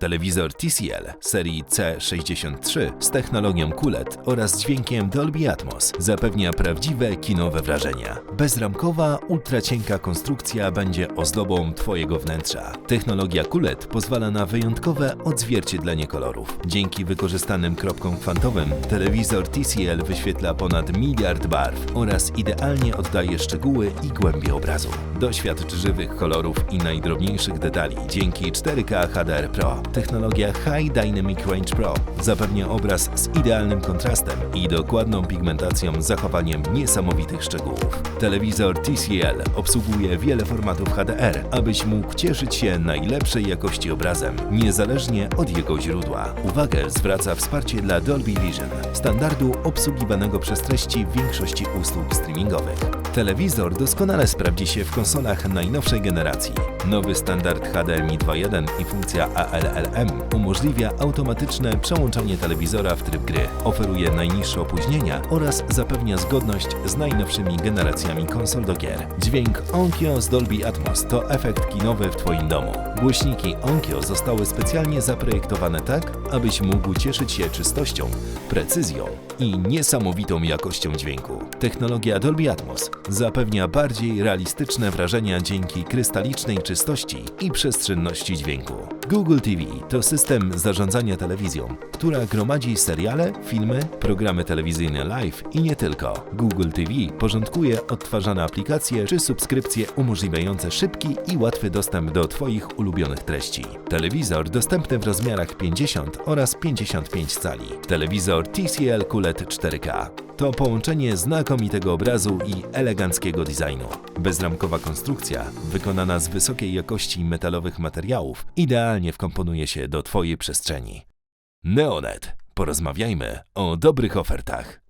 Telewizor TCL serii C63 z technologią QLED oraz dźwiękiem Dolby Atmos zapewnia prawdziwe kinowe wrażenia. Bezramkowa, ultracienka konstrukcja będzie ozdobą Twojego wnętrza. Technologia QLED pozwala na wyjątkowe odzwierciedlenie kolorów. Dzięki wykorzystanym kropkom kwantowym telewizor TCL wyświetla ponad miliard barw oraz idealnie oddaje szczegóły i głębie obrazu. Doświadcz żywych kolorów i najdrobniejszych detali dzięki 4K HDR Pro. Technologia High Dynamic Range Pro zapewnia obraz z idealnym kontrastem i dokładną pigmentacją z zachowaniem niesamowitych szczegółów. Telewizor TCL obsługuje wiele formatów HDR, abyś mógł cieszyć się najlepszej jakości obrazem, niezależnie od jego źródła. Uwagę zwraca wsparcie dla Dolby Vision, standardu obsługiwanego przez treści w większości usług streamingowych. Telewizor doskonale sprawdzi się w konsolach najnowszej generacji. Nowy standard HDMI 2.1 i funkcja ALLM umożliwia automatyczne przełączanie telewizora w tryb gry, oferuje najniższe opóźnienia oraz zapewnia zgodność z najnowszymi generacjami konsol do gier. Dźwięk Onkyo z Dolby Atmos to efekt kinowy w Twoim domu. Głośniki Onkyo zostały specjalnie zaprojektowane tak, abyś mógł cieszyć się czystością, precyzją i niesamowitą jakością dźwięku. Technologia Dolby Atmos zapewnia bardziej realistyczne wrażenia dzięki krystalicznej czystości i przestrzenności dźwięku. Google TV to system zarządzania telewizją, która gromadzi seriale, filmy, programy telewizyjne live i nie tylko. Google TV porządkuje odtwarzane aplikacje czy subskrypcje umożliwiające szybki i łatwy dostęp do Twoich ulubionych treści. Telewizor dostępny w rozmiarach 50 oraz 55 cali. Telewizor TCL QLED 4K. To połączenie znakomitego obrazu i eleganckiego designu. Bezramkowa konstrukcja, wykonana z wysokiej jakości metalowych materiałów, idealnie wkomponuje się do Twojej przestrzeni. Neonet. Porozmawiajmy o dobrych ofertach.